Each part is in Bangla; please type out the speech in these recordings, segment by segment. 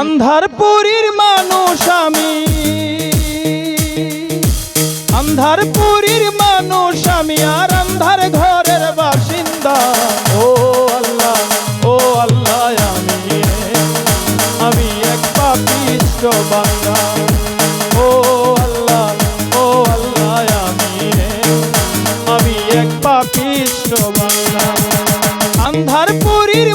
আন্ধারপুরীর মানুষ আমি। আন্ধারপুরীর মানুষ আমি আর আন্ধার ঘরের বাসিন্দা। ও আল্লাহ ও আল্লাহ আমি। আমি এক পাপিষ্ট বান্দা। ও আল্লাহ ও আল্লাহ আমি। আমি এক পাপিষ্ট বান্দা। আন্ধারপুরীর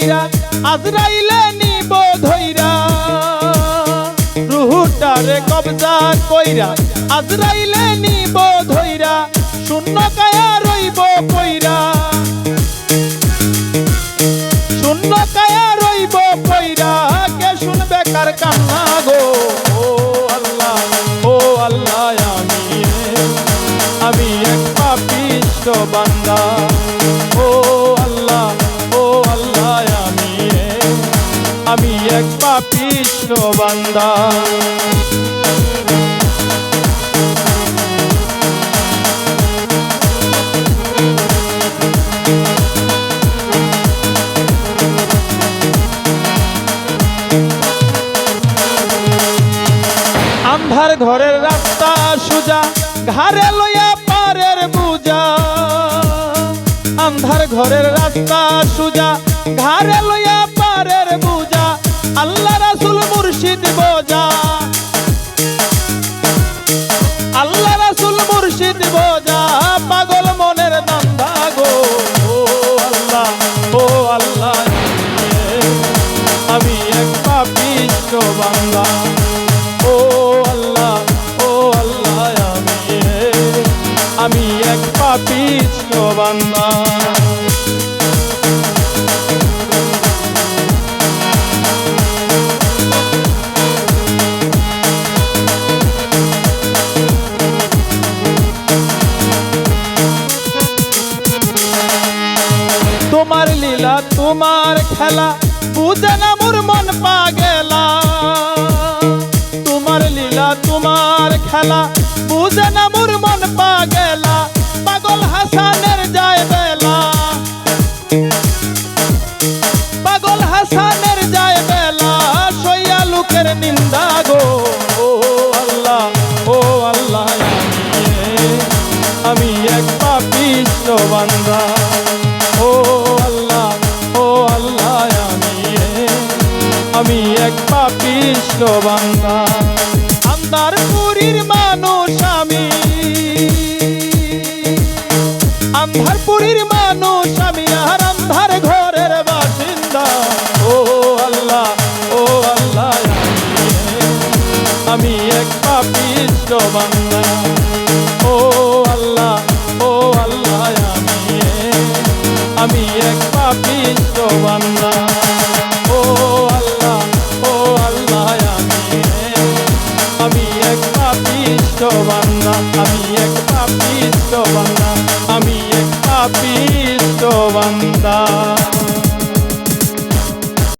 কইরা আজরাইলে নিব ধইরা। রুহুটারে কবজা কইরা, আজরাইলে নিব ধইরা শূন্য কায়া রইব কইরা। শূন্য কায়া রইব কইরা, কে শুনবে কার কান্না গো? আমি আমি এক পাপিষ্ট বান্দা। ও পাপিষ্ট বান্দা আন্ধার ঘরের রাস্তা সুজা, ঘাড়ে লইয়া পারের বুজা আন্ধার ঘরের রাস্তা সুজা, ঘাড়ে লইয়া পারের বুজা বোঝা আল্লাহ রাসুল মুর্শিদ বোঝা, পাগল মনের দান্দা গো। আল্লাহ, ও আল্লাহ, আমি এক পাপিষ্ট বাংলা। ও আল্লাহ ও আল্লাহ, আমি আমি এক পাপিষ্ট বান্দা তোমার লীলা, তোমার খেলা, বুঝে না মোর মন পাগেলা। তোমার লীলা, তোমার খেলা, বুঝে না মোর মন পাগেলা, পাগল হাসানের যায় বেলা। পাগল হাসানের যায় বেলা, সইয়া লোকের নিন্দা গো। আমি এক পাপিষ্ট বান্দা পাপিষ্ট বান্দা আন্দার পুরীর মানুষ আমি। আন্ধার পুরীর মানুষ আমি, আর আন্ধার ঘরের বাসিন্দা। ও আল্লাহ ও আল্লাহ, আমি এক পাপিষ্ট বান্দা ও আল্লাহ ও আল্লাহ, আমি আমি এক পাপিষ্ট বান্দা